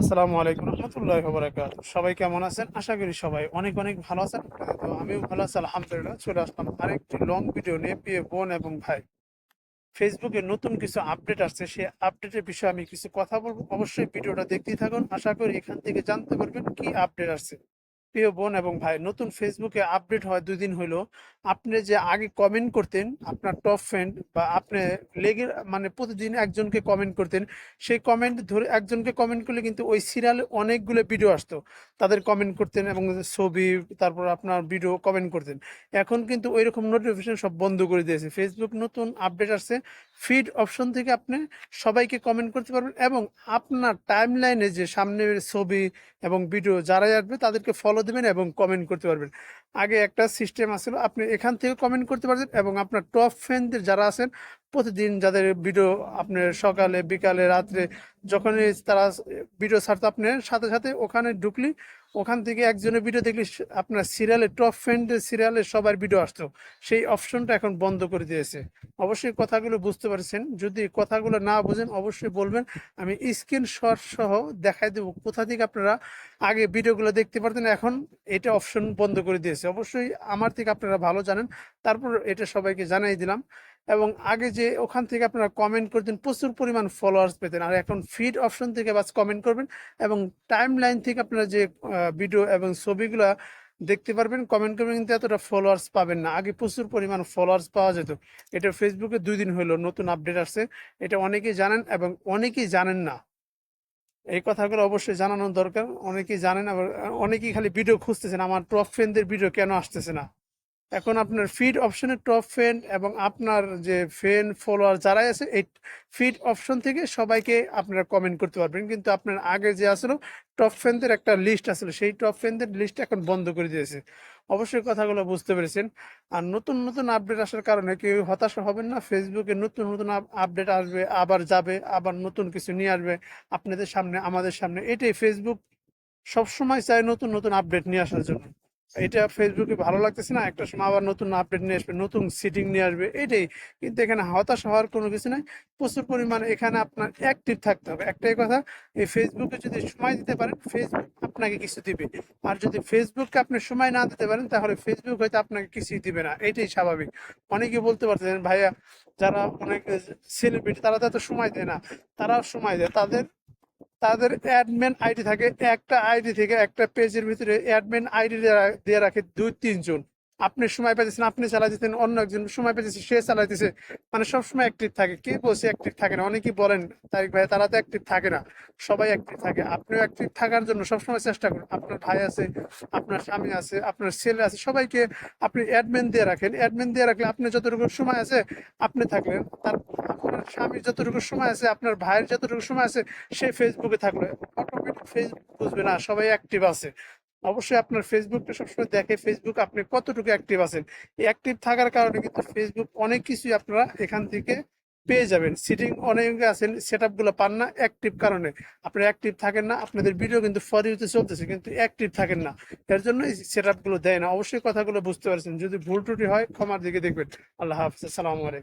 আসসালামু আলাইকুম রহমতুল্লাহ বরাকাত সবাই কেমন আছেন? আশা করি সবাই অনেক অনেক ভালো আছেন। তো আমিও ভালো আছি, আলহামদুলিল্লাহ। চলে আসলাম আরেকটি লং ভিডিও নিয়ে, প্রিয় বোন এবং ভাই। ফেসবুকে নতুন কিছু আপডেট আসছে। সেই আপডেটের বিষয়ে আমি কিছু কথা বলব। অবশ্যই ভিডিওটা দেখতেই থাকুন। আশা করি এখান থেকে জানতে পারবেন কি আপডেট আসছে। প্রিয় বোন এবং ভাই, নতুন ফেসবুকে আপডেট হয় দুই দিন হলো আপনি যে আগে কমেন্ট করতেন, আপনার টপ ফ্রেন্ড বা আপনি লেগে মানে প্রতিদিন একজনকে কমেন্ট করতেন, সেই কমেন্ট ধরে একজনকে কমেন্ট করলে কিন্তু ওই সিরিয়ালে অনেকগুলো ভিডিও আসতো। তাদের কমেন্ট করতেন এবং ছবি, তারপর আপনার ভিডিও কমেন্ট করতেন। এখন কিন্তু ওই রকম নোটিফিকেশন সব বন্ধ করে দিয়েছে। ফেসবুক নতুন আপডেট আসছে। ফিড অপশন থেকে আপনি সবাইকে কমেন্ট করতে পারবেন এবং আপনার টাইম লাইনে যে সামনের ছবি এবং ভিডিও যারাই আসবে, তাদেরকে ফলো দেবেন এবং কমেন্ট করতে পারবেন। আগে একটা সিস্টেম আসলে আপনি এখান থেকে কমেন্ট করতে পারবেন এবং আপনার টপ ফ্যানদের যারা আছেন প্রতিদিন যাদের ভিডিও আপনার সকালে, বিকালে, রাত্রে যখনই তারা ভিডিও ছাড়তো আপনার সাথে সাথে ওখানে ঢুকলি, ওখান থেকে একজনের ভিডিও দেখলি আপনার সিরিয়ালে টপ ফ্রেন্ডের সিরিয়ালে সবার ভিডিও আসতো। সেই অপশনটা এখন বন্ধ করে দিয়েছে। অবশ্যই কথাগুলো বুঝতে পারছেন। যদি কথাগুলো না বোঝেন, অবশ্যই বলবেন। আমি স্ক্রিনশট সহ দেখাই দেবো কোথা থেকে আপনারা আগে ভিডিওগুলো দেখতে পারতেন। এখন এটা অপশন বন্ধ করে দিয়েছে। অবশ্যই আমার থেকে আপনারা ভালো জানেন। তারপর এটা সবাইকে জানাই দিলাম। এবং আগে যে ওখান থেকে আপনারা কমেন্ট করতেন প্রচুর পরিমাণ ফলোয়ার্স পেতেন। আর এখন ফিড অপশন থেকে বাস কমেন্ট করবেন এবং টাইম লাইন থেকে আপনারা যে ভিডিও এবং ছবিগুলো দেখতে পারবেন কমেন্ট করবেন, কিন্তু এতটা ফলোয়ার্স পাবেন না। আগে প্রচুর পরিমাণ ফলোয়ার্স পাওয়া যেত। এটা ফেসবুকে দুই দিন হলো, নতুন আপডেট আসছে। এটা অনেকেই জানেন এবং অনেকেই জানেন না। এই কথাগুলো অবশ্যই জানানোর দরকার। অনেকেই জানেন, আবার অনেকেই খালি ভিডিও খুঁজতেছেন, আমার টপ ফ্রেন্ডদের ভিডিও কেন আসতেছে না? এখন আপনার ফিড অপশনে টপ ফ্রেন্ড এবং আপনার যে ফ্রেন্ড ফলোয়ার যারাই আছে, এই ফিড অপশন থেকে সবাইকে আপনারা কমেন্ট করতে পারবেন। কিন্তু আপনার আগে যে আসলো টপ ফ্রেন্ডদের একটা লিস্ট আসলো। সেই টপ ফ্রেন্ডদের লিস্ট এখন বন্ধ করে দিয়েছে। অবশ্যই কথাগুলো বুঝতে পেরেছেন। আর নতুন নতুন আপডেট আসার কারণে কেউ হতাশা হবেন না। ফেসবুকে নতুন নতুন আপডেট আসবে, আবার যাবে, আবার নতুন কিছু নিয়ে আসবে আপনাদের সামনে, আমাদের সামনে। এটাই ফেসবুক সবসময় চায় নতুন নতুন আপডেট নিয়ে আসার জন্য। এটা ফেসবুকে ভালো লাগতেছে না, একটা সময় আবার নতুন আপডেট নিয়ে আসবে, নতুন সিটিং নিয়ে আসবে, এটাই। কিন্তু এখানে হতাশ হওয়ার কোনো কিছু নাই। প্রচুর পরিমাণে এখানে আপনার অ্যাক্টিভ থাকতে হবে। একটাই কথা, এই ফেসবুকে যদি সময় দিতে পারেন ফেসবুক আপনাকে কিছু দিবে। আর যদি ফেসবুককে আপনি সময় না দিতে পারেন, তাহলে ফেসবুক হয়তো আপনাকে কিছুই দিবে না। এটাই স্বাভাবিক। অনেকে বলতে পারতেন ভাইয়া, যারা অনেক সেলিব্রিটি তারা তো সময় দেয় না। তারাও সময় দেয়। তাদের তাদের অ্যাডমিন আইডি থাকে, একটা আইডি থেকে একটা পেজের ভিতরে অ্যাডমিন আইডি দিয়ে রাখে দুই তিনজন। আপনি সময় পেতেছেন, আপনি চালাইতেছেন অন্য একজন সময় পেতেছে, সে চালাইতেছে মানে সবসময় অ্যাক্টিভ থাকে। কে বলছে অ্যাক্টিভ থাকে না? অনেকেই বলেন, তারিক ভাই তারা তো অ্যাক্টিভ থাকে না। সবাই অ্যাক্টিভ থাকে। আপনিও অ্যাক্টিভ থাকার জন্য সবসময় চেষ্টা করুন। আপনার ভাই আছে, আপনার স্বামী আছে, আপনার ছেলে আছে, সবাইকে আপনি অ্যাডমিন দিয়ে রাখেন। অ্যাডমিন দিয়ে রাখলে আপনি যতটুকু সময় আছে, আপনি থাকলেন। তার আপনার স্বামীর যতটুকু সময় আছে, আপনার ভাইয়ের যতটুকু সময় আছে, সে ফেসবুকে থাকল। অটোমেটিক ফেসবুক বুঝবে না, সবাই অ্যাক্টিভ আছে। অবশ্যই আপনার ফেসবুকটা সবসময় দেখে। ফেসবুক আপনি কতটুকু অ্যাক্টিভ আছেন? অ্যাক্টিভ থাকার কারণে কিন্তু ফেসবুক অনেক কিছুই আপনারা এখান থেকে পেয়ে যাবেন। সিটিং অনেকে আছেন সেটগুলো পান না অ্যাক্টিভ কারণে। আপনি অ্যাক্টিভ থাকেন না, আপনাদের ভিডিও কিন্তু ফর ইউতে চলতেছে, কিন্তু অ্যাক্টিভ থাকেন না। এর জন্য এই সেটগুলো দেয় না। অবশ্যই কথাগুলো বুঝতে পারছেন। যদি ভুল ত্রুটি হয় ক্ষমার দিকে দেখবেন। আল্লাহ হাফিজ। আসসালামু আলাইকুম।